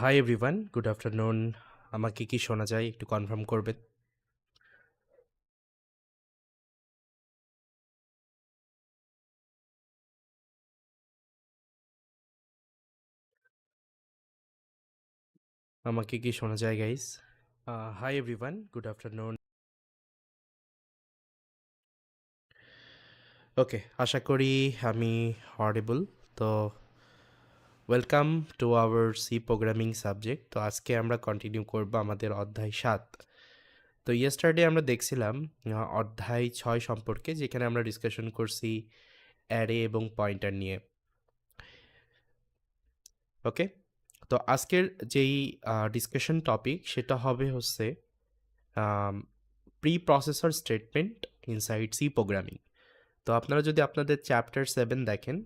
High everyone good afternoon আমাকে কি শোনা যায় একটু কনফার্ম করবেন? আমাকে কি শোনা যায় guys hi everyone good afternoon okay আশা করি আমি অডিবল তো welcome to our C programming subject তো আজকে আমরা কন্টিনিউ করব আমাদের অধ্যায় সাত। তো ইয়েস্টারডে আমরা দেখছিলাম অধ্যায় ছয় সম্পর্কে, যেখানে আমরা ডিসকাশন করছি অ্যারে এবং পয়েন্টার নিয়ে। ওকে তো আজকের যেই ডিসকাশন টপিক সেটা হবে হচ্ছে preprocessor statement inside C programming তো আপনারা যদি আপনাদের চ্যাপ্টার সেভেন দেখেন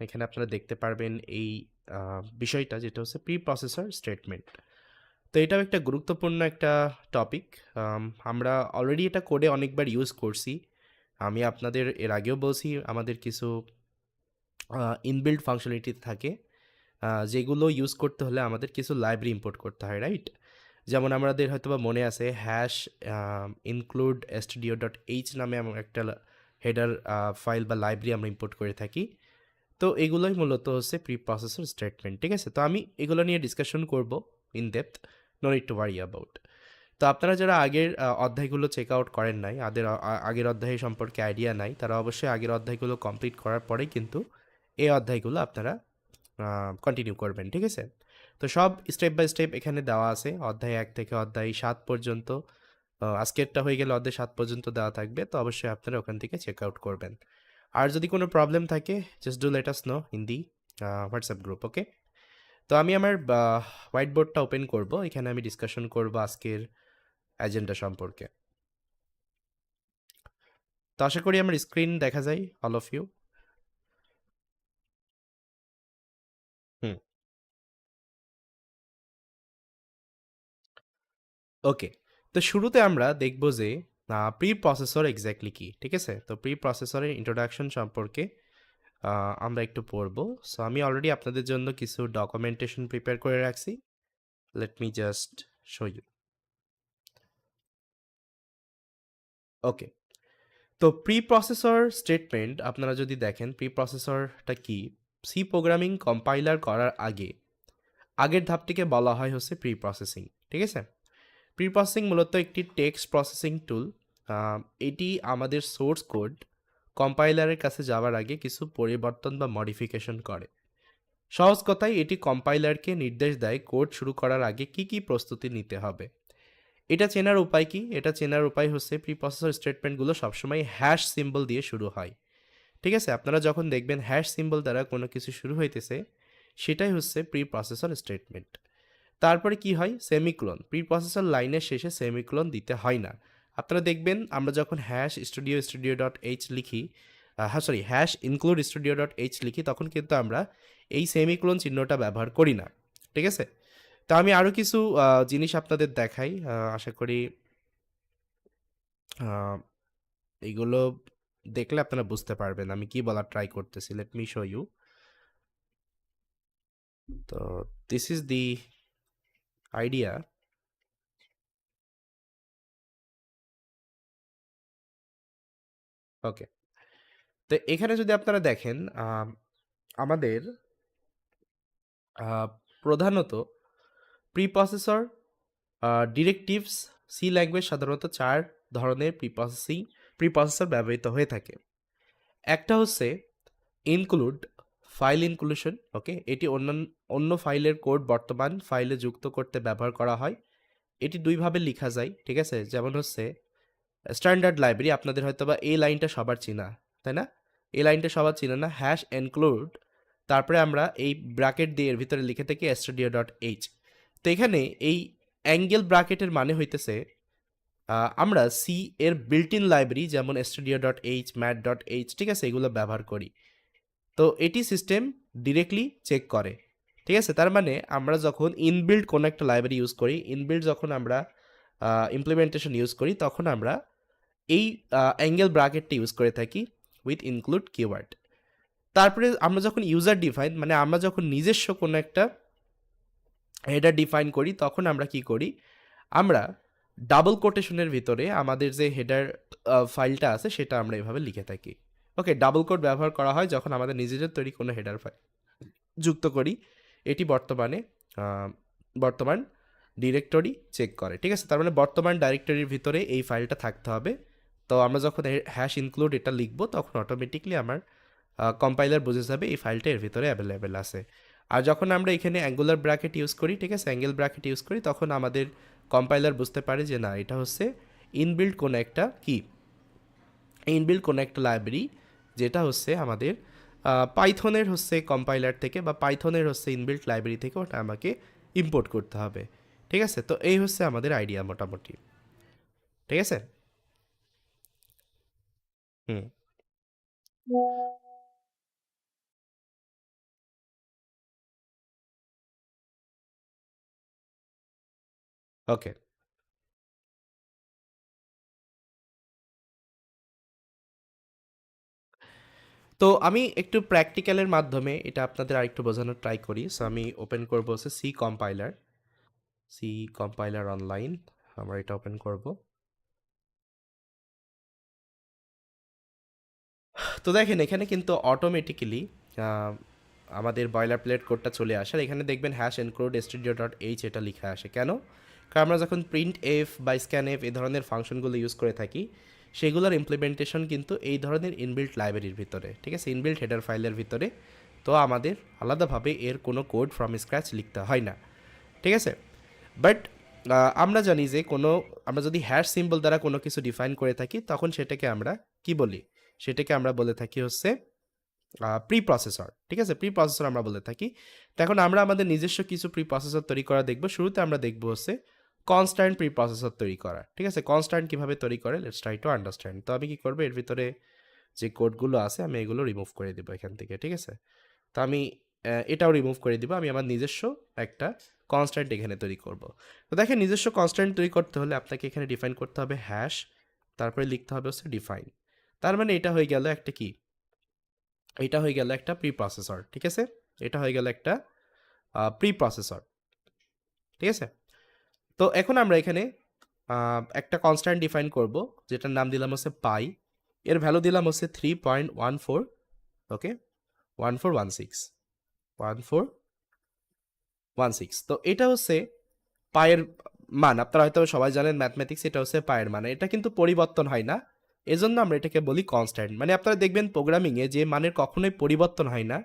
এখানে আপনারা দেখতে পারবেন এই বিষয়টা যেটা হচ্ছে প্রি প্রসেসর স্টেটমেন্ট তো এটাও একটা গুরুত্বপূর্ণ একটা টপিক আমরা অলরেডি এটা কোডে অনেকবার ইউজ করছি। আমি আপনাদের এর আগেও বলছি, আমাদের কিছু ইনবিল্ড ফাংশনালিটি থাকে। যেগুলো ইউজ করতে হলে আমাদের কিছু লাইব্রেরি ইম্পোর্ট করতে হয় রাইট যেমন আমাদের হয়তো বা মনে আছে hash include STDIO dot H নামে একটা হেডার ফাইল বা লাইব্রেরি আমরা ইম্পোর্ট করে থাকি। তো এগুলোই মূলত হচ্ছে প্রি প্রসেসর স্টেটমেন্ট ঠিক আছে? তো আমি এগুলো নিয়ে ডিসকাশন করব in depth no need to worry about তো আপনারা যারা আগের অধ্যায়গুলো চেক আউট করেন নাই, আদের আগের অধ্যায় সম্পর্কে আইডিয়া নাই, তারা অবশ্যই আগের অধ্যায়গুলো কমপ্লিট করার পরেই কিন্তু এই অধ্যায়গুলো আপনারা কন্টিনিউ করবেন, ঠিক আছে? তো সব স্টেপ বাই স্টেপ এখানে দেওয়া আছে, অধ্যায় এক থেকে অধ্যায় সাত পর্যন্ত। আজকেরটা হয়ে গেলে অধ্যায় সাত পর্যন্ত দেওয়া থাকবে, তো অবশ্যই আপনারা ওখান থেকে চেক আউট করবেন। আর যদি কোনো প্রবলেম থাকে just do let us know in the WhatsApp group okay তো আমি আমার হোয়াইট বোর্ডটা ওপেন করব, এখানে আমি ডিসকাশন করব আজকের এজেন্ডা সম্পর্কে। তো আশা করি আমার স্ক্রিন দেখা যায় all of you hmm. Okay তো শুরুতে আমরা দেখব যে প্রি প্রসেসর এক্স্যাক্টলি কি, ঠিক আছে? তো প্রি প্রসেসরের ইন্ট্রোডাকশন সম্পর্কে আমরা একটু পড়ব। সো আমি অলরেডি আপনাদের জন্য কিছু ডকুমেন্টেশন প্রিপেয়ার করে রাখছি। Let me just show you okay তো প্রি প্রসেসর স্টেটমেন্ট আপনারা যদি দেখেন প্রি প্রসেসরটা কি? সি প্রোগ্রামিং কম্পাইলার করার আগে, আগের ধাপটিকে বলা হয় হচ্ছে প্রি প্রসেসিং ঠিক আছে? প্রি প্রসেসিং মূলত একটি টেক্সট প্রসেসিং টুল এটি আমাদের সোর্স কোড কম্পাইলারের কাছে যাওয়ার আগে কিছু পরিবর্তন বা মডিফিকেশন করে। সহজ কথায় এটি কম্পাইলারকে নির্দেশ দেয় কোড শুরু করার আগে কি কি প্রস্তুতি নিতে হবে। এটা চেনার উপায় কি? এটা চেনার উপায় হচ্ছে প্রি প্রসেসর স্টেটমেন্টগুলো সবসময় হ্যাশ সিম্বল দিয়ে শুরু হয়। ঠিক আছে? আপনারা যখন দেখবেন হ্যাশ সিম্বল দ্বারা কোনো কিছু শুরু হইতেছে, সেটাই হচ্ছে প্রি প্রসেসর স্টেটমেন্ট তারপরে কি হয়? সেমিক্লোন। প্রি প্রসেসর লাইনের শেষে সেমিক্লোন দিতে হয় না। আপনারা দেখবেন আমরা যখন hash studio studio dot H লিখি হ্যাঁ sorry hash include studio dot H লিখি তখন কিন্তু আমরা এই সেমিক্লোন চিহ্নটা ব্যবহার করি না। ঠিক আছে? তো আমি আরও কিছু জিনিস আপনাদের দেখাই। আশা করি আহ, এইগুলো দেখলে আপনারা বুঝতে পারবেন আমি কি বলার ট্রাই করতেছি। লেট মি শো ইউ তো this is the idea okay. তো এখানে যদি আপনারা দেখেন আম, আমাদের প্রধানত preprocessor directives C language সাধারণত চার ধরনের প্রি প্রসেসিং প্রি প্রসেসর ব্যবহৃত হয়ে থাকে। একটা হচ্ছে ইনক্লুড ফাইল ইনক্লুশন, ওকে? এটি অন্যান্য অন্য ফাইলের কোড বর্তমান ফাইলে যুক্ত করতে ব্যবহার করা হয়। এটি দুইভাবে লেখা যায়, ঠিক আছে? যেমন হচ্ছে, স্ট্যান্ডার্ড লাইব্রেরি, আপনাদের হয়তো বা এই লাইনটা সবার চিনা, তাই না? এই লাইনটা সবার চিনা না হ্যাশ এনক্লুড তারপরে আমরা এই ব্র্যাকেট দিয়ে এর ভিতরে লিখে থাকি স্টুডিও ডট এইচ তো এখানে এই অ্যাঙ্গেল ব্র্যাকেটের মানে হইতেছে আমরা সি এর বিল্ট ইন লাইব্রেরি যেমন studio dot H math dot H ঠিক আছে? এগুলো ব্যবহার করি। তো এটি সিস্টেম ডিরেক্টলি চেক করে। ঠিক আছে? তার মানে আমরা যখন ইনবিল্ড কোনো একটা লাইব্রেরি ইউজ করি ইনবিল্ড যখন আমরা ইমপ্লিমেন্টেশন ইউজ করি, তখন আমরা এই অ্যাঙ্গেল ব্র্যাকেটটা ইউজ করে থাকি উইথ ইনক্লুড কিওয়ার্ড তারপরে আমরা যখন ইউজার ডিফাইন মানে আমরা যখন নিজস্ব কোনো একটা হেডার ডিফাইন করি, তখন আমরা কি করি? আমরা ডাবল কোটেশনের ভিতরে আমাদের যে হেডার ফাইলটা আছে, সেটা আমরা এভাবে লিখে থাকি। ওকে ডাবল কোড ব্যবহার করা হয় যখন আমাদের নিজেদের তৈরি কোনো হেডার ফাইল যুক্ত করি, এটি বর্তমানে বর্তমান ডিরেক্টরি চেক করে, ঠিক আছে? তার মানে বর্তমান ডাইরেক্টরির ভিতরে এই ফাইলটা থাকতে হবে। তো আমরা যখন হ্যাশ ইনক্লুড এটা লিখব, তখন অটোমেটিকলি আমার কম্পাইলার বুঝে যাবে এই ফাইলটা এর ভিতরে অ্যাভেলেবেল আছে। আর যখন আমরা এখানে অ্যাঙ্গুলার ব্র্যাকেট ইউজ করি, ঠিক আছে? অ্যাঙ্গেল ব্র্যাকেট ইউজ করি, তখন আমাদের কম্পাইলার বুঝতে পারে যে না, এটা হচ্ছে ইনবিল্ড কোনো একটা কি? ইনবিল্ড কোনো একটা লাইব্রেরি যেটা হচ্ছে আমাদের পাইথনের হচ্ছে কম্পাইলার থেকে বা পাইথনের হচ্ছে ইনবিল্ট লাইব্রেরি থেকে ওটা আমাকে ইম্পোর্ট করতে হবে। ঠিক আছে? তো এই হচ্ছে আমাদের আইডিয়া মোটামুটি। ঠিক আছে? হুম। ওকে তো আমি একটু প্র্যাকটিক্যালের মাধ্যমে এটা আপনাদের আরেকটু বোঝানোর ট্রাই করি। সো আমি ওপেন করব হচ্ছে C compiler C compiler online আমরা এটা ওপেন করব। তো দেখেন, এখানে কিন্তু অটোমেটিক্যালি আমাদের বয়লার প্লেট কোডটা চলে আসে। আর এখানে দেখবেন hash include studio dot H এটা লিখা আসে। কেন? কারণ আমরা যখন প্রিন্ট এফ বা স্ক্যান এফ এই ধরনের ফাংশনগুলো ইউজ করে থাকি সেগুলোর ইমপ্লিমেন্টেশন কিন্তু এই ধরনের ইনবিল্ট লাইব্রেরির ভিতরে, ঠিক আছে? ইনবিল্ট হেডার ফাইলের ভিতরে। তো আমাদের আলাদাভাবে এর কোনো কোড ফ্রম স্ক্র্যাচ লিখতে হয় না, ঠিক আছে? বাট আমরা জানি যে কোনো, আমরা যদি হ্যাশ সিম্বল দ্বারা কোনো কিছু ডিফাইন করে থাকি, তখন সেটাকে আমরা কি বলি? সেটাকে আমরা বলে থাকি হচ্ছে প্রি প্রসেসর ঠিক আছে? প্রি প্রসেসর আমরা বলে থাকি। তো এখন আমরা আমাদের নিজস্ব কিছু প্রি প্রসেসর তৈরি করা দেখব। শুরুতে আমরা দেখব হচ্ছে কনস্ট্যান্ট প্রি প্রসেসর তৈরি করা। ঠিক আছে? কনস্ট্যান্ট কীভাবে তৈরি করে? লেটস ট্রাই টু আন্ডারস্ট্যান্ড তো আমি কী করব? এর ভিতরে যে কোডগুলো আছে, আমি এগুলো রিমুভ করে দেবো এখান থেকে। ঠিক আছে? তো আমি এটাও রিমুভ করে দিব। আমি আমার নিজস্ব একটা কনস্ট্যান্ট এখানে তৈরি করব। তো দেখেন, নিজস্ব কনস্ট্যান্ট তৈরি করতে হলে আপনাকে এখানে ডিফাইন করতে হবে হ্যাশ তারপরে লিখতে হবে হচ্ছে ডিফাইন তার মানে এটা হয়ে গেল একটা কি? এটা হয়ে গেল একটা প্রি প্রসেসর ঠিক আছে? এটা হয়ে গেল একটা প্রি প্রসেসর ঠিক আছে? তো এখন আমরা এখানে একটা কনস্ট্যান্ট ডিফাইন করব, যেটার নাম দিলাম হচ্ছে পাই। এর ভ্যালু দিলাম হচ্ছে three point one four okay one four one six one four one six তো এটা হচ্ছে পায়ের মান। আপনারা হয়তো সবাই জানেন ম্যাথমেটিক্স এটা হচ্ছে পায়ের মান। এটা কিন্তু পরিবর্তন হয় না। এজন্য আমরা এটাকে বলি কনস্ট্যান্ট মানে আপনারা দেখবেন প্রোগ্রামিংয়ে যে মানের কখনোই পরিবর্তন হয় না,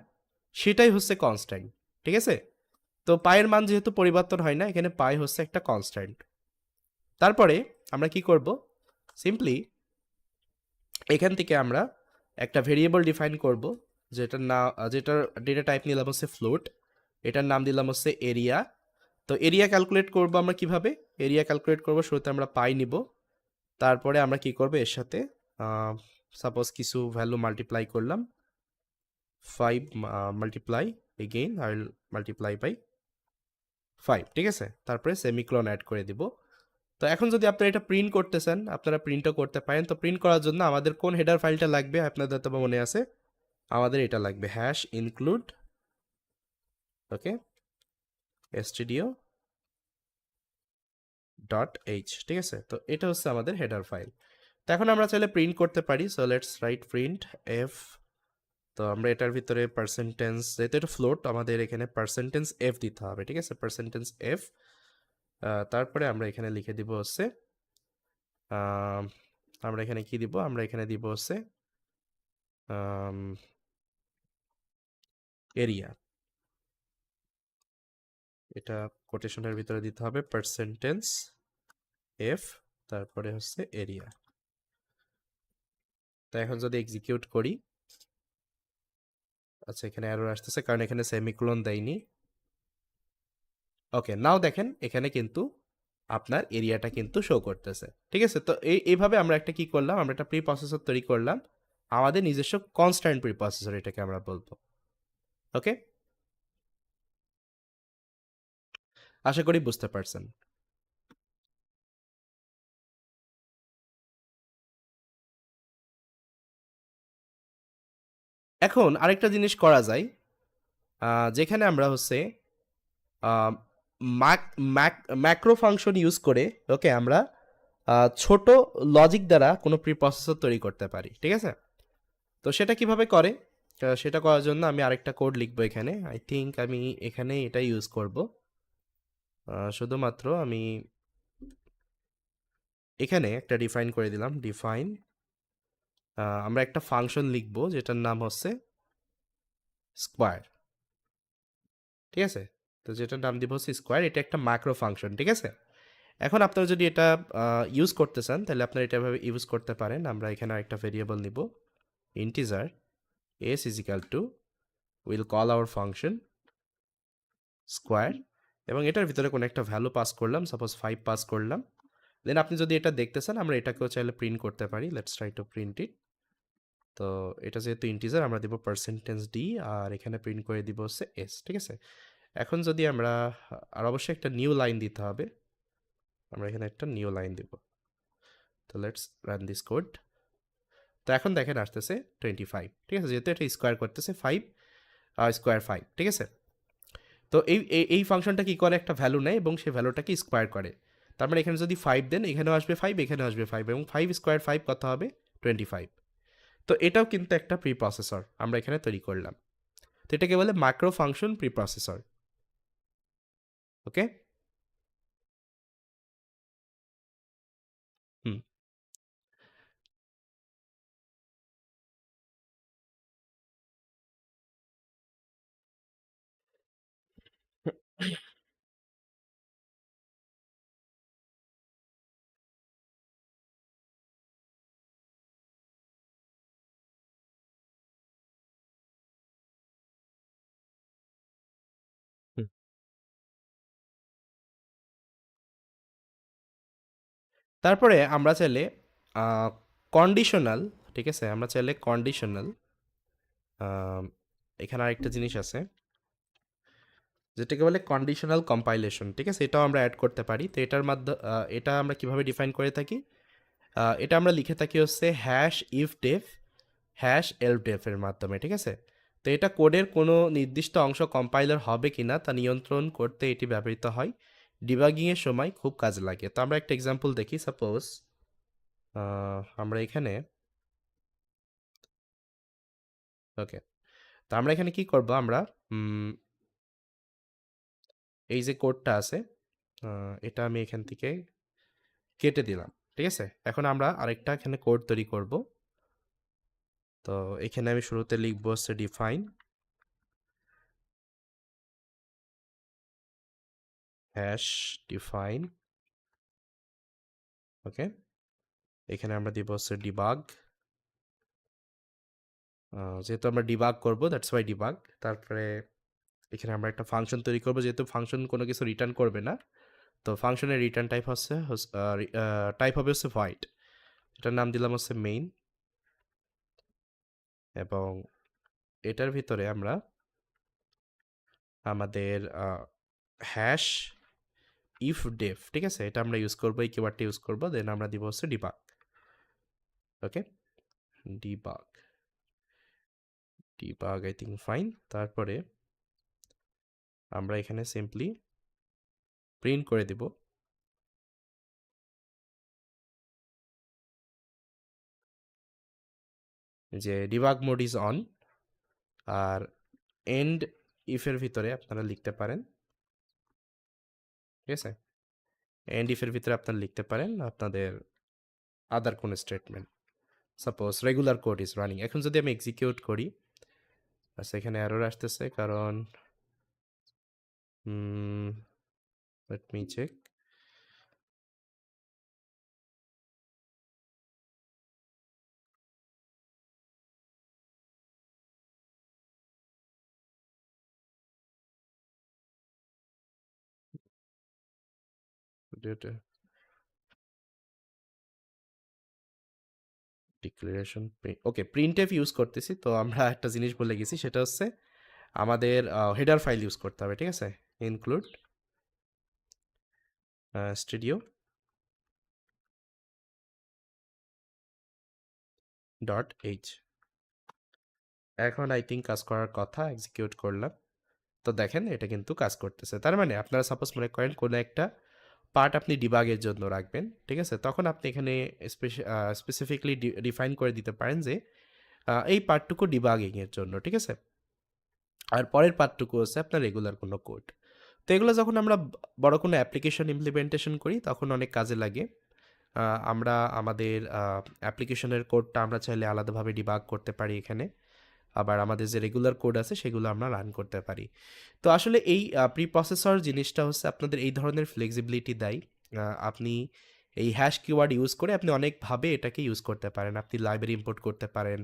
সেটাই হচ্ছে কনস্ট্যান্ট ঠিক আছে? তো পায়ের মান যেহেতু পরিবর্তন হয় না, এখানে পাই হচ্ছে একটা কনস্ট্যান্ট তারপরে আমরা কি করব? সিম্পলি এখান থেকে আমরা একটা ভেরিয়েবল ডিফাইন করব, যেটার না, যেটার ডেটা টাইপ নিলাম হচ্ছে ফ্লোট এটার নাম দিলাম হচ্ছে এরিয়া তো এরিয়া ক্যালকুলেট করব আমরা কীভাবে? এরিয়া ক্যালকুলেট করব, শুরুতে আমরা পাই নিব। তারপরে আমরা কি করব? এর সাথে সাপোজ কিছু ভ্যালু মাল্টিপ্লাই করলাম। Five multiply again I will multiply by five ঠিক আছে? তারপরে সেমিক্লন অ্যাড করে দিব। তো এখন যদি আপনারা এটা প্রিন্ট করতে চান আপনারা প্রিন্টও করতে পারেন। তো প্রিন্ট করার জন্য আমাদের কোন হেডার ফাইলটা লাগবে? আপনাদের তো মনে আছে। আমাদের এটা লাগবে। Hash include okay STDIO dot H ঠিক আছে? তো এটা হচ্ছে আমাদের হেডার ফাইল তো এখন আমরা চাইলে প্রিন্ট করতে পারি। So let's write print F তো আমরা এটার ভিতরে পার্সেন্টেন্স যেহেতু এটা ফ্লোট আমাদের এখানে পার্সেন্টেন্স এফ দিতে হবে, ঠিক আছে? পার্সেন্টেন্স এফ তারপরে আমরা এখানে লিখে দিব হচ্ছে আমরা এখানে কি দিব? আমরা এখানে দিব হচ্ছে এরিয়া এটা কোটেশনের ভিতরে দিতে হবে পার্সেন্টেন্স এফ তারপরে হচ্ছে এরিয়া তো এখন যদি এক্সিকিউট করি আচ্ছা এখানে এরর আসতেছে। কারণ এখানে সেমিকোলন দেয়নি। ওকে নাও দেখেন, এখানে কিন্তু আপনার এরিয়াটা কিন্তু শো করতেছে। ঠিক আছে? তো এই, এইভাবে আমরা একটা কি করলাম? আমরা একটা প্রি প্রসেসর তৈরি করলাম। আমাদের নিজস্ব কনস্ট্যান্ট প্রি প্রসেসর এটাকে আমরা বলব। ওকে আশা করি বুঝতে পারছেন। এখন আরেকটা জিনিস করা যায় যেখানে আমরা হচ্ছে mac mac macro function use করে, ওকে, আমরা ছোট লজিক দ্বারা কোনো প্রি প্রসেসর তৈরি করতে পারি, ঠিক আছে? তো সেটা কীভাবে করে? সেটা করার জন্য আমি আরেকটা কোড লিখব এখানে আই থিঙ্ক আমি এখানে এটা ইউজ করব শুধুমাত্র আমি এখানে একটা ডিফাইন করে দিলাম ডিফাইন আমরা একটা ফাংশন লিখব যেটার নাম হচ্ছে স্কোয়ার। ঠিক আছে? তো যেটার নাম দিব হচ্ছে স্কোয়ার, এটা একটা মাইক্রো ফাংশন, ঠিক আছে? এখন আপনারা যদি এটা ইউজ করতে চান, তাহলে আপনারা এটা এভাবে ইউজ করতে পারেন। আমরা এখানে একটা ভেরিয়েবল নিব, integer, S equal to, will call our function square. এবং এটার ভিতরে কোনো একটা ভ্যালু পাস করলাম, সাপোজ ফাইভ পাস করলাম। দেন আপনি যদি এটা দেখতে চান, আমরা এটাকেও চাইলে প্রিন্ট করতে পারি। Let's try to print it. তো এটা যেহেতু ইন্টিজার আমরা দিব পার্সেন্টেজ ডি আর এখানে প্রিন্ট করে দিব হচ্ছে এস ঠিক আছে? এখন যদি আমরা, আর অবশ্যই একটা নিউ লাইন দিতে হবে, আমরা এখানে একটা নিউ লাইন দিব। তো লেটস রান দিস কোড তো এখন দেখেন আসতেছে টোয়েন্টি ফাইভ ঠিক আছে? যেহেতু এটা স্কোয়ার করতেছে ফাইভ আর স্কোয়ার ফাইভ ঠিক আছে? তো এই, এই- এই ফাংশনটা কি করে? একটা ভ্যালু নেয় এবং সেই ভ্যালুটাকে স্কোয়ার করে। তার মানে এখানে যদি ফাইভ দেন, এখানেও আসবে ফাইভ এখানেও আসবে ফাইভ এবং ফাইভ স্কোয়ার ফাইভ কত হবে? টোয়েন্টি ফাইভ তো এটাও কিন্তু একটা প্রিপ্রসেসর আমরা এখানে তৈরি করলাম। তো এটাকে বলে micro function preprocessor okay তারপরে আমরা চাইলে কন্ডিশনাল ঠিক আছে? আমরা চাইলে কন্ডিশনাল এখানে আরেকটা জিনিস আছে, যেটাকে বলে কন্ডিশনাল কম্পাইলেশন ঠিক আছে? এটাও আমরা অ্যাড করতে পারি। তো এটার মাধ্যমে এটা আমরা কীভাবে ডিফাইন করে থাকি? এটা আমরা লিখে থাকি হচ্ছে hash if def hash elif ডেফের মাধ্যমে, ঠিক আছে? তো এটা কোডের কোনো নির্দিষ্ট অংশ কম্পাইলার হবে কিনা তা নিয়ন্ত্রণ করতে এটি ব্যবহৃত হয়। ডিবাগিংয়ের সময় খুব কাজে লাগে। তো আমরা একটা এক্সাম্পল দেখি সাপোজ আমরা এখানে ওকে তো আমরা এখানে কি করব? আমরা এই যে কোডটা আছে এটা আমি এখান থেকে কেটে দিলাম, ঠিক আছে? এখন আমরা আরেকটা এখানে কোড তৈরি করব। তো এখানে আমি শুরুতে লিখব হচ্ছে ডিফাইন হ্যাশ ডিফাইন ওকে এখানে আমরা দিব হচ্ছে ডিবাগ যেহেতু আমরা ডিবাগ করব দ্যাটস ওয়াই ডিবাগ তারপরে এখানে আমরা একটা ফাংশন তৈরি করব, যেহেতু ফাংশন কোনো কিছু রিটার্ন করবে না, তো ফাংশনের রিটার্ন টাইপ হচ্ছে টাইপ হবে হচ্ছে হোয়াইট এটার নাম দিলাম হচ্ছে মেইন এবং এটার ভিতরে আমরা আমাদের হ্যাশ ইফ ডেফ ঠিক আছে? এটা আমরা ইউজ করব, এই কিওয়ার্ডটা ইউজ করব দেন আমরা দিব হচ্ছে debug okay debug debug I think fine তারপরে আমরা এখানে সিম্পলি প্রিন্ট করে দিব। যে ডিবাগ মোড ইজ অন আর এন্ড ইফের ভিতরে আপনারা লিখতে পারেন। ঠিক আছে? এন্ড ইফের ভিতরে আপনার লিখতে পারেন, আপনাদের আদার কোনো statement suppose regular code is running এখন যদি আমি এক্সিকিউট করি আচ্ছা এখানে আরও আসতেছে, কারণ let me check declaration okay print F use করতেছি। তো আমরা একটা জিনিস বলে গেছি, সেটা হচ্ছে আমাদের হেডার ফাইল ইউজ করতে হবে, ঠিক আছে? ইনক্লুড স্টুডিও ডট এইচ এখন আই থিঙ্ক কাজ করার কথা এক্সিকিউট করলাম। তো দেখেন, এটা কিন্তু কাজ করতেছে। তার মানে আপনারা সাপোজ মনে করেন কোনো একটা পার্ট আপনি ডিবাগের জন্য রাখবেন, ঠিক আছে? তখন আপনি এখানে স্পেসিফিকলি ডিফাইন করে দিতে পারেন যে এই পার্টটুকু ডিবাগিংয়ের জন্য, ঠিক আছে? আর পরের পার্টটুকু হচ্ছে আপনার রেগুলার কোনো কোড তো এগুলো যখন আমরা বড় কোনো অ্যাপ্লিকেশন ইমপ্লিমেন্টেশন করি, তখন অনেক কাজে লাগে। আমরা আমাদের অ্যাপ্লিকেশনের কোডটা আমরা চাইলে আলাদাভাবে ডিবাগ করতে পারি এখানে। আবার আমাদের যে রেগুলার কোড আছে সেগুলো আমরা রান করতে পারি। তো আসলে এই প্রি প্রসেসর জিনিসটা হচ্ছে আপনাদের এই ধরনের ফ্লেক্সিবিলিটি দেয়। আপনি এই হ্যাশ কিওয়ার্ড ইউজ করে আপনি অনেকভাবে এটাকে ইউজ করতে পারেন। আপনি লাইব্রেরি ইম্পোর্ট করতে পারেন,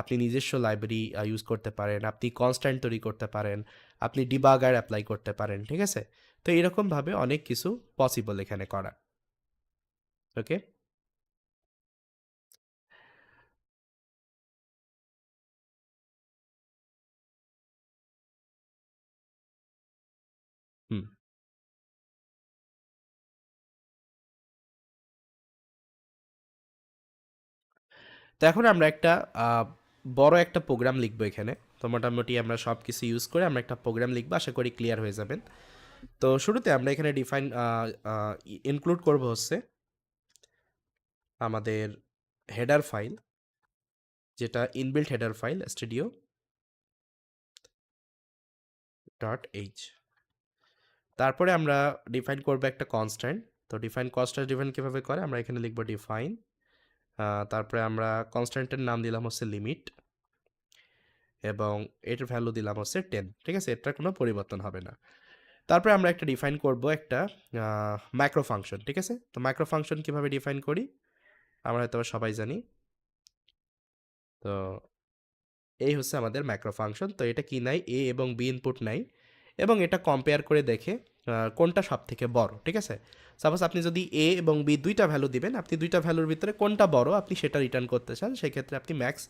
আপনি নিজস্ব লাইব্রেরি ইউজ করতে পারেন, আপনি কনস্ট্যান্ট তৈরি করতে পারেন, আপনি ডিবাগার অ্যাপ্লাই করতে পারেন, ঠিক আছে? তো এরকমভাবে অনেক কিছু পসিবল এখানে করা। ওকে তো এখন আমরা একটা বড় একটা প্রোগ্রাম লিখব এখানে। তো মোটামুটি আমরা সব কিছু ইউজ করে আমরা একটা প্রোগ্রাম লিখব, আশা করি ক্লিয়ার হয়ে যাবেন। তো শুরুতে আমরা এখানে ডিফাইন ইনক্লুড করব হচ্ছে আমাদের হেডার ফাইল যেটা inbuilt header file studio dot H তারপরে আমরা ডিফাইন করব একটা কনস্ট্যান্ট তো ডিফাইন কনস্ট্যান্ট ডিফাইন কীভাবে করে? আমরা এখানে লিখব ডিফাইন তারপরে আমরা কনস্ট্যান্টের নাম দিলাম হচ্ছে লিমিট এবং এটার ভ্যালু দিলাম হচ্ছে টেন ঠিক আছে? এটার কোনো পরিবর্তন হবে না। তারপরে আমরা একটা ডিফাইন করব একটা মাইক্রো ফাংশন ঠিক আছে? তো মাইক্রো ফাংশন কীভাবে ডিফাইন করি? আমরা হয়তো সবাই জানি। তো এই হচ্ছে আমাদের ম্যাক্রো ফাংশন তো এটা কি নাই? এ এবং বি ইনপুট নাই। এবং এটা কম্পেয়ার করে দেখে কোনটা সব থেকে বড়, ঠিক আছে? সাপোজ আপনি যদি এ এবং বি দুইটা ভ্যালু দিবেন, আপনি দুইটা ভ্যালুর ভিতরে কোনটা বড় আপনি সেটা রিটার্ন করতে চান, সেক্ষেত্রে আপনি ম্যাক্স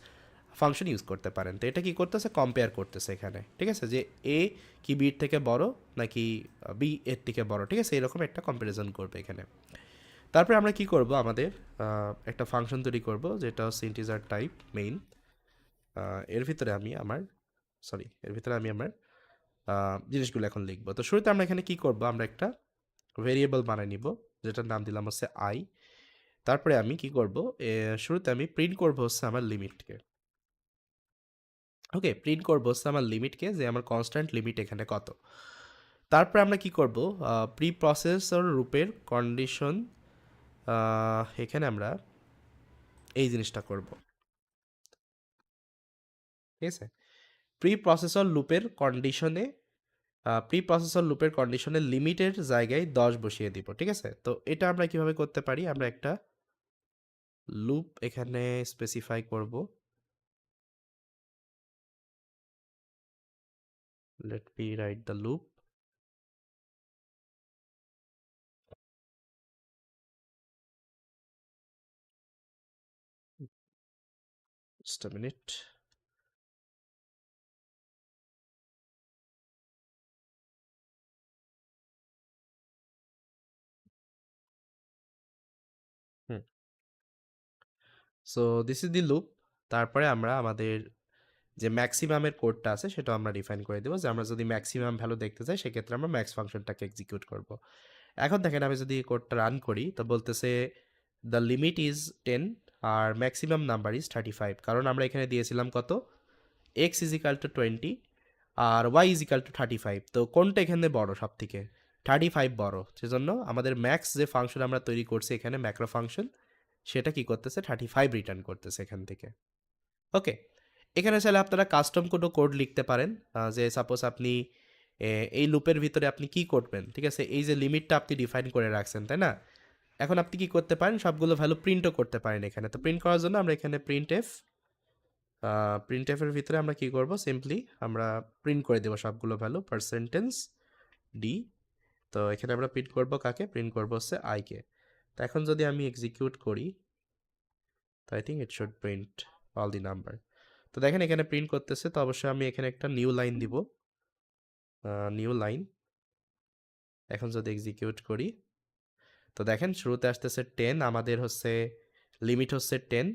ফাংশন ইউজ করতে পারেন। তো এটা কি করতেছে? কম্পেয়ার করতেছে এখানে। ঠিক আছে? যে এ কি বির থেকে বড় নাকি বি এর থেকে বড়? ঠিক আছে? এরকম একটা কম্পারিজন করবে এখানে। তারপরে আমরা কি করব? আমাদের একটা ফাংশন তৈরি করব, যেটা হচ্ছে ইন্টিজার টাইপ মেইন এর ভিতরে আমি আমার সরি এর ভিতরে আমি আমার জিনিসগুলো এখন লিখব। তো শুরুতে আমরা এখানে কি করব? আমরা একটা ভেরিয়েবল বানিয়ে নিব, যেটার নাম দিলাম হচ্ছে আই তারপরে আমি কি করব? শুরুতে আমি প্রিন্ট করব হচ্ছে আমার লিমিটকে ওকে প্রিন্ট করব হচ্ছে আমার লিমিটকে যে আমার কনস্ট্যান্ট লিমিট এখানে কত। তারপরে আমরা কি করব? প্রি প্রসেসর রূপের কন্ডিশন এখানে আমরা এই জিনিসটা করব। ঠিক আছে? প্রি প্রসেসর লুপের কন্ডিশনে প্রি প্রসেসর লুপের কন্ডিশনে লিমিটের জায়গায় দশ বসিয়ে দিব, ঠিক আছে? তো এটা আমরা কীভাবে করতে পারি? আমরা একটা লুপ এখানে স্পেসিফাই করব। Let me write the loop just a minute. So this is the loop তারপরে আমরা আমাদের যে ম্যাক্সিমামের কোডটা আছে সেটা আমরা ডিফাইন করে দেবো। যে আমরা যদি ম্যাক্সিমাম ভ্যালু দেখতে চাই, সেক্ষেত্রে আমরা ম্যাক্স ফাংশনটাকে এক্সিকিউট করব। এখন দেখেন, আমি যদি কোডটা রান করি, তো বলতেছে the limit is ten R maximum number is thirty five কারণ আমরা এখানে দিয়েছিলাম কত? X equal to twenty R Y equal to thirty five তো কোনটা এখানে বড় সব থেকে থার্টি ফাইভ বড়। সেজন্য আমাদের ম্যাক্স যে ফাংশন আমরা তৈরি করছি এখানে ম্যাক্রো ফাংশন সেটা কি করতেছে? থার্টি ফাইভ রিটার্ন করতেছে এখান থেকে। ওকে এখানে চাইলে আপনারা কাস্টম কোনো কোড লিখতে পারেন যে সাপোজ আপনি এই লুপের ভিতরে আপনি কি করবেন, ঠিক আছে? এই যে লিমিটটা আপনি ডিফাইন করে রাখছেন, তাই না? এখন আপনি কি করতে পারেন? সবগুলো ভ্যালু প্রিন্টও করতে পারেন এখানে। তো প্রিন্ট করার জন্য আমরা এখানে প্রিন্ট এফ প্রিন্ট এফের ভিতরে আমরা কি করব? সিম্পলি আমরা প্রিন্ট করে দেবো সবগুলো ভ্যালু পার্সেন্টেন্স ডি তো এখানে আমরা প্রিন্ট করব কাকে? প্রিন্ট করব হচ্ছে আইকে তো এখন যদি আমি এক্সিকিউট করি, তো I think it should print all the number তো দেখেন এখানে প্রিন্ট করতেছে, তো অবশ্যই আমি এখানে একটা নিউ লাইন দিব। নিউ লাইন এখন যদি এক্সিকিউট করি, তো দেখেন শুরুতে আসতেছে টেন আমাদের হচ্ছে লিমিট হচ্ছে টেন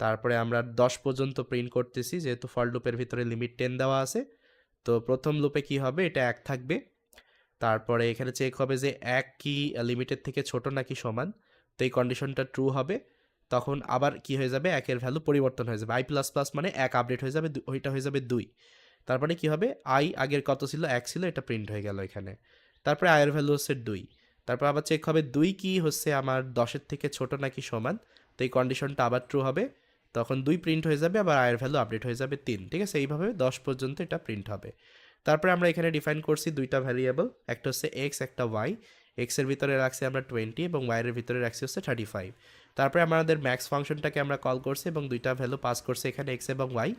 তারপরে আমরা দশ পর্যন্ত প্রিন্ট করতেছি, যেহেতু ফল লুপের ভিতরে লিমিট টেন দেওয়া আছে। তো প্রথম লুপে কি হবে? এটা এক থাকবে। তারপরে এখানে চেক হবে যে এক কি লিমিটের থেকে ছোট নাকি সমান। তো এই কন্ডিশনটা ট্রু হবে। তখন আবার কি হয়ে যাবে? একের ভ্যালু পরিবর্তন হয়ে যাবে। আই প্লাস প্লাস মানে এক আপডেট হয়ে যাবে ওইটা হয়ে যাবে দুই। তারপরে কি হবে? আই আগের কত ছিল? এক ছিল, এটা প্রিন্ট হয়ে গেল এখানে। তারপরে আয়ের ভ্যালু হচ্ছে দুই। তারপর আবার চেক হবে, দুই কি হচ্ছে আমার দশের থেকে ছোট নাকি সমান? তো এই কন্ডিশনটা আবার ট্রু হবে। তখন দুই প্রিন্ট হয়ে যাবে, আবার আয়ের ভ্যালু আপডেট হয়ে যাবে তিন। ঠিক আছে? এইভাবে দশ পর্যন্ত এটা প্রিন্ট হবে। তারপরে আমরা এখানে ডিফাইন করছি দুইটা ভ্যারিয়েবল একটা হচ্ছে এক্স একটা ওয়াই এক্সের ভিতরে রাখছি আমরা টোয়েন্টি এবং ওয়াইয়ের ভিতরে রাখছি হচ্ছে থার্টি ফাইভ তারপরে আমাদের ম্যাক্স ফাংশনটাকে আমরা কল করছি এবং দুইটা ভ্যালু পাস করছি এখানে এক্স এবং ওয়াই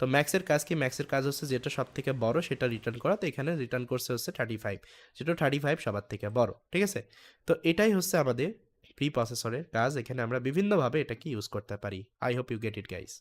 তো ম্যাক্সের কাজ কি? ম্যাক্সের কাজ হচ্ছে যেটা সব থেকে বড় সেটা রিটার্ন করা। তো এখানে রিটার্ন করছে হচ্ছে থার্টি ফাইভ যেটা থার্টি ফাইভ সবার থেকে বড়, ঠিক আছে? তো এটাই হচ্ছে আমাদের প্রি প্রসেসরের কাজ। এখানে আমরা বিভিন্নভাবে এটাকে ইউজ করতে পারি। I hope you get it guys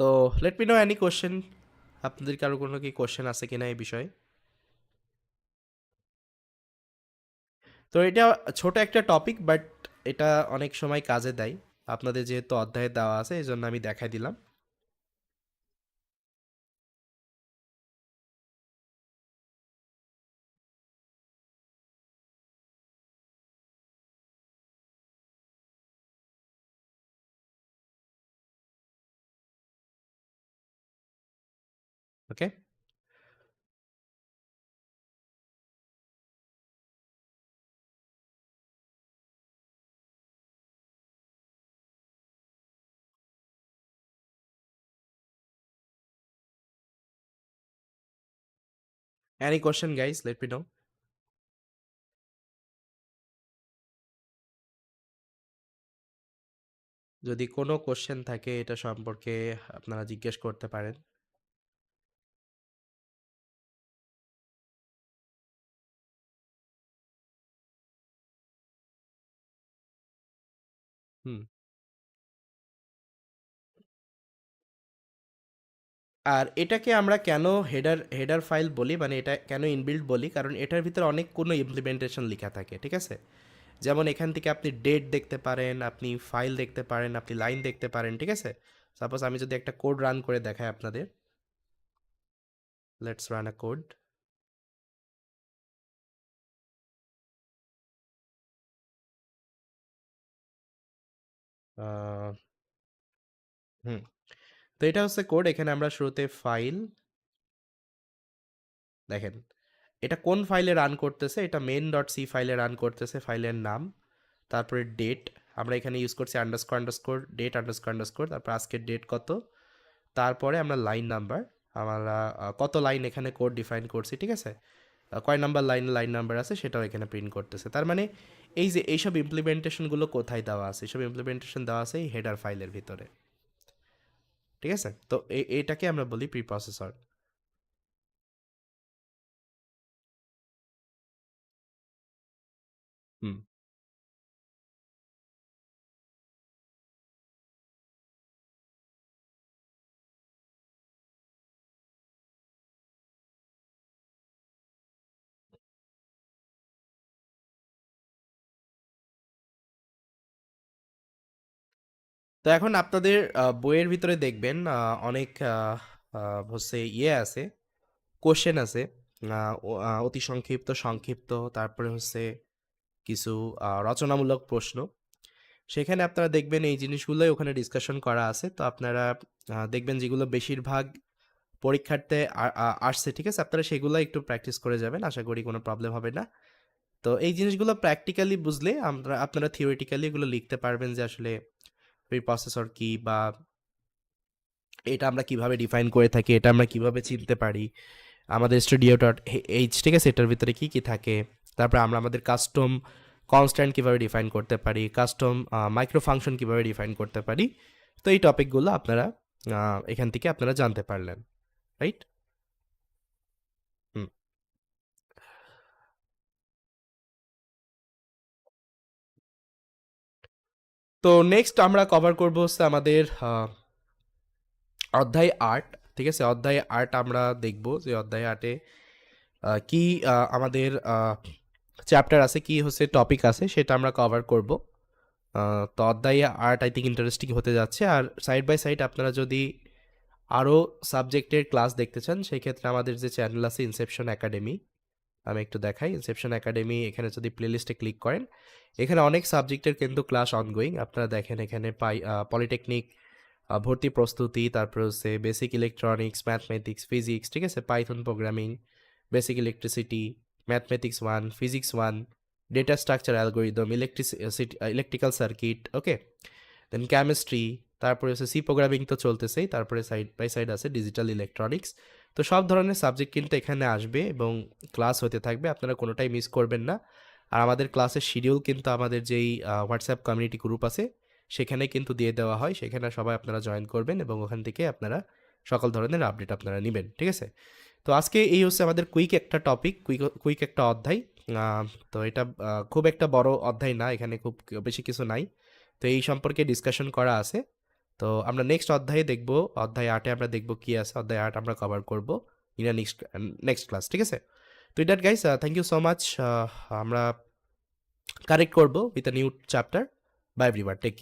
তো let me know any question আপনাদের কারও কোনো কি কোশ্চেন আছে কিনা এই বিষয়ে? তো এটা ছোট একটা টপিক বাট এটা অনেক সময় কাজে দেয়। আপনাদের যেহেতু অধ্যায়ে দেওয়া আছে, এই জন্য আমি দেখাই দিলাম। Okay any question guys let me know যদি কোনো কোশ্চেন থাকে, এটা সম্পর্কে আপনারা জিজ্ঞেস করতে পারেন। হুম। আর এটাকে আমরা কেন হেডার হেডার ফাইল বলি? মানে এটা কেন ইনবিল্ড বলি? কারণ এটার ভিতরে অনেক কোনো ইমপ্লিমেন্টেশন লেখা থাকে, ঠিক আছে? যেমন এখান থেকে আপনি ডেট দেখতে পারেন, আপনি ফাইল দেখতে পারেন, আপনি লাইন দেখতে পারেন, ঠিক আছে? সাপোজ আমি যদি একটা কোড রান করে দেখাই আপনাদের। Let's run a code hmm, তো এটা হচ্ছে কোড। এখানে আমরা শুরুতে ফাইল দেখেন, এটা কোন ফাইলে রান করতেছে? এটা মেন ডট সি ফাইলে রান করতেছে, ফাইলের নাম। তারপরে ডেট আমরা এখানে ইউজ করছি underscore underscore date underscore underscore তারপর আজকের ডেট কত? তারপরে আমরা লাইন নাম্বার আমরা কত লাইন এখানে কোড ডিফাইন করছি, ঠিক আছে? কয় নাম্বার লাইন লাইন নাম্বার আছে সেটাও এখানে প্রিন্ট করতেছে। তার মানে এই যে এইসব ইমপ্লিমেন্টেশনগুলো কোথায় দেওয়া আছে? এইসব ইমপ্লিমেন্টেশন দেওয়া আছে এই হেডার ফাইলের ভিতরে। ঠিক আছে? তো এটাকে আমরা বলি প্রিপ্রসেসর হুম। তো এখন আপনাদের বইয়ের ভিতরে দেখবেন অনেক হচ্ছে ইয়ে আছে কোশ্চেন আছে অতি সংক্ষিপ্ত সংক্ষিপ্ত, তারপরে হচ্ছে কিছু রচনামূলক প্রশ্ন। সেখানে আপনারা দেখবেন এই জিনিসগুলোই ওখানে ডিসকাশন করা আছে। তো আপনারা দেখবেন যেগুলো বেশিরভাগ পরীক্ষার্থে আসছে, ঠিক আছে? আপনারা সেগুলো একটু প্র্যাকটিস করে যাবেন, আশা করি কোনো প্রবলেম হবে না। তো এই জিনিসগুলো প্র্যাকটিক্যালি বুঝলে আমরা, আপনারা থিওরিটিক্যালি এগুলো লিখতে পারবেন যে আসলে প্রি প্রসেসর কি বা এটা আমরা কীভাবে ডিফাইন করে থাকি, এটা আমরা কীভাবে চিনতে পারি? আমাদের স্টুডিও ডট এইচ ঠিক আছে? এটার ভিতরে কী কী থাকে? তারপরে আমরা আমাদের কাস্টম কনস্ট্যান্ট কীভাবে ডিফাইন করতে পারি? কাস্টম মাইক্রো ফাংশন কীভাবে ডিফাইন করতে পারি? তো এই টপিকগুলো আপনারা এখান থেকে আপনারা জানতে পারলেন রাইট তো নেক্সট আমরা কভার করব হচ্ছে আমাদের অধ্যায় আর্ট ঠিক আছে? অধ্যায় আর্ট আমরা দেখব যে অধ্যায় আর্টে কি আমাদের চ্যাপ্টার আছে, কি হচ্ছে টপিক আছে, সেটা আমরা কভার করব। তো অধ্যায় আর্ট আই থিঙ্ক ইন্টারেস্টিং হতে যাচ্ছে। আর সাইড বাই সাইড আপনারা যদি আরও সাবজেক্টের ক্লাস দেখতে চান সেই ক্ষেত্রে আমাদের যে চ্যানেল আছে ইনসেপশন একাডেমি আমি একটু দেখাই। ইনসেপশন একাডেমি এখানে যদি প্লেলিস্টে ক্লিক করেন, এখানে অনেক সাবজেক্টের কিন্তু ক্লাস অনগোয়িং আপনারা দেখেন এখানে পাই পলিটেকনিক ভর্তি প্রস্তুতি, তারপর হচ্ছে বেসিক ইলেকট্রনিক্স ম্যাথমেটিক্স ফিজিক্স ঠিক আছে? Python programming basic electricity mathematics one physics one data structure algorithm electricity electrical circuit okay then chemistry তারপরে হচ্ছে সি প্রোগ্রামিং তো চলতেছেই, তারপরে সাইড বাই সাইড আছে ডিজিটাল ইলেকট্রনিক্স তো সব ধরনের সাবজেক্ট কিন্তু এখানে আসবে এবং ক্লাস হতে থাকবে, আপনারা কোনোটাই মিস করবেন না। আর আমাদের ক্লাসের শিডিউল কিন্তু আমাদের যেই হোয়াটসঅ্যাপ কমিউনিটি গ্রুপ আছে, সেখানে কিন্তু দিয়ে দেওয়া হয়। সেখানে সবাই আপনারা জয়েন করবেন এবং ওখান থেকে আপনারা সকল ধরনের আপডেট আপনারা নেবেন, ঠিক আছে? তো আজকে এই হচ্ছে আমাদের কুইক একটা টপিক কুইক কুইক একটা অধ্যায়। তো এটা খুব একটা বড় অধ্যায় না, এখানে খুব বেশি কিছু নাই। তো এই সম্পর্কে ডিসকাশন করা আছে। তো আমরা নেক্সট অধ্যায়ে দেখব। অধ্যায় আটে আমরা দেখব কি আছে, অধ্যায় আট আমরা কভার করব ইন নেক্সট নেক্সট ক্লাস ঠিক আছে? তো that guys thank you so much আমরা কারেক্ট করব with a new chapter bye everyone take care